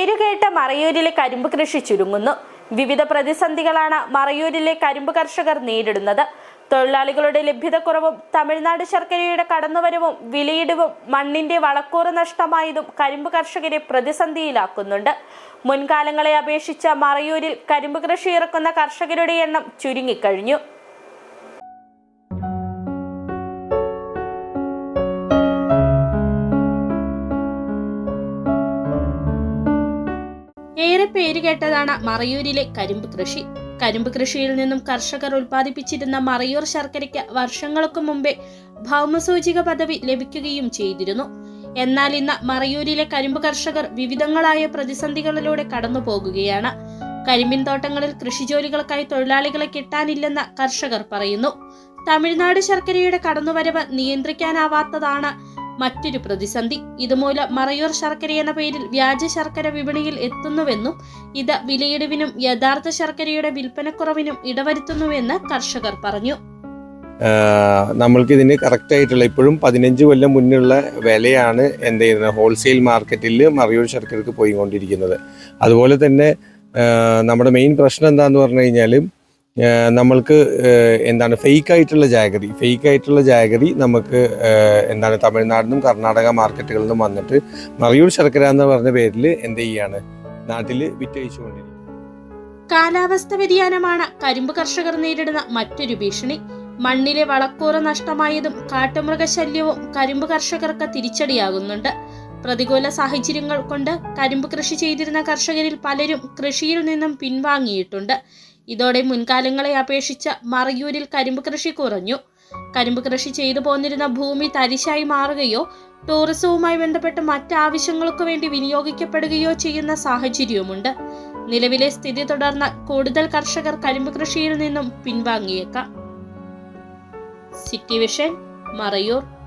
പേരുകേട്ട മറയൂരിലെ കരിമ്പ് കൃഷി ചുരുങ്ങുന്നു. വിവിധ പ്രതിസന്ധികളാണ് മറയൂരിലെ കരിമ്പ് കർഷകർ നേരിടുന്നത്. തൊഴിലാളികളുടെ ലഭ്യതക്കുറവും തമിഴ്നാട് ശർക്കരയുടെ കടന്നുവരവും വിലയിടിവും മണ്ണിന്റെ വളക്കൂറ് നഷ്ടമായതും കരിമ്പ് കർഷകരെ പ്രതിസന്ധിയിലാക്കുന്നുണ്ട്. മുൻകാലങ്ങളെ അപേക്ഷിച്ച് മറയൂരിൽ കരിമ്പ് കൃഷി ഇറക്കുന്ന കർഷകരുടെ എണ്ണം ചുരുങ്ങിക്കഴിഞ്ഞു. ഏറെ പേരുകേട്ടതാണ് മറയൂരിലെ കരിമ്പ് കൃഷി. കരിമ്പ് കൃഷിയിൽ നിന്നും കർഷകർ ഉൽപ്പാദിപ്പിച്ചിരുന്ന മറയൂർ ശർക്കരയ്ക്ക് വർഷങ്ങൾക്കു മുമ്പേ ഭൗമസൂചിക പദവി ലഭിക്കുകയും ചെയ്തിരുന്നു. എന്നാൽ ഇന്ന് മറയൂരിലെ കരിമ്പ് കർഷകർ വിവിധങ്ങളായ പ്രതിസന്ധികളിലൂടെ കടന്നു പോകുകയാണ് കരിമ്പിൻ തോട്ടങ്ങളിൽ കൃഷിജോലികൾക്കായി തൊഴിലാളികളെ കിട്ടാനില്ലെന്ന് കർഷകർ പറയുന്നു. തമിഴ്നാട് ശർക്കരയുടെ കടന്നുവരവ് നിയന്ത്രിക്കാനാവാത്തതാണ് മറ്റൊരു പ്രതിസന്ധി. ഇതുമൂലം മറയൂർ ശർക്കര എന്ന പേരിൽ വ്യാജ ശർക്കര വിപണിയിൽ എത്തുന്നുവെന്നും ഇത് വിലയിടിവിനും യഥാർത്ഥ ശർക്കരയുടെ വിൽപ്പനക്കുറവിനും ഇടവരുത്തുന്നുവെന്ന് കർഷകർ പറഞ്ഞു. നമ്മൾക്ക് ഇതിന് കറക്റ്റ് ആയിട്ടുള്ള ഇപ്പോഴും പതിനഞ്ച് കൊല്ലം മുന്നുള്ള വിലയാണ് എന്ത് ചെയ്യുന്നത്? ഹോൾസെയിൽ മാർക്കറ്റിൽ മറയൂർ ശർക്കരക്ക് പോയിക്കൊണ്ടിരിക്കുന്നത്. അതുപോലെ തന്നെ നമ്മുടെ മെയിൻ പ്രശ്നം എന്താണെന്ന് പറഞ്ഞു കഴിഞ്ഞാൽ നമ്മൾക്ക് എന്താണ് ഫേക്ക് ആയിട്ടുള്ള ജാഗറി ഫേക്ക് ആയിട്ടുള്ള ജാഗറി നമുക്ക് എന്താണ് തമിഴ്നാടിനും കർണാടക മാർക്കറ്റുകളിൽ നിന്നും വന്നിട്ട് മറയൂർ ശർക്കര എന്ന് പറഞ്ഞ പേരിൽ എന്ത് ചെയ്യാണ്? നാട്ടിൽ വിറ്റഴിച്ചുകൊണ്ടിരിക്കുന്നത് കാലാവസ്ഥ വ്യതിയാനമാണ് കരിമ്പ് കർഷകർ നേരിടുന്ന മറ്റൊരു ഭീഷണി. മണ്ണിലെ വളക്കൂറ നഷ്ടമായതും കാട്ടുമൃഗശല്യവും കരിമ്പ് കർഷകർക്ക് തിരിച്ചടിയാകുന്നുണ്ട്. പ്രതികൂല സാഹചര്യങ്ങൾ കൊണ്ട് കരിമ്പ് കൃഷി ചെയ്തിരുന്ന കർഷകരിൽ പലരും കൃഷിയിൽ നിന്നും പിൻവാങ്ങിയിട്ടുണ്ട്. ഇതോടെ മുൻകാലങ്ങളെ അപേക്ഷിച്ച മറയൂരിൽ കരിമ്പ് കൃഷി കുറഞ്ഞു. കരിമ്പ് കൃഷി ചെയ്തു പോന്നിരുന്ന ഭൂമി തരിശായി മാറുകയോ ടൂറിസവുമായി ബന്ധപ്പെട്ട് മറ്റാവശ്യങ്ങൾക്കു വേണ്ടി വിനിയോഗിക്കപ്പെടുകയോ ചെയ്യുന്ന സാഹചര്യവുമുണ്ട്. നിലവിലെ സ്ഥിതി തുടർന്ന് കൂടുതൽ കർഷകർ കരിമ്പ് കൃഷിയിൽ നിന്നും പിൻവാങ്ങിയേക്കാം. City vision Marayur.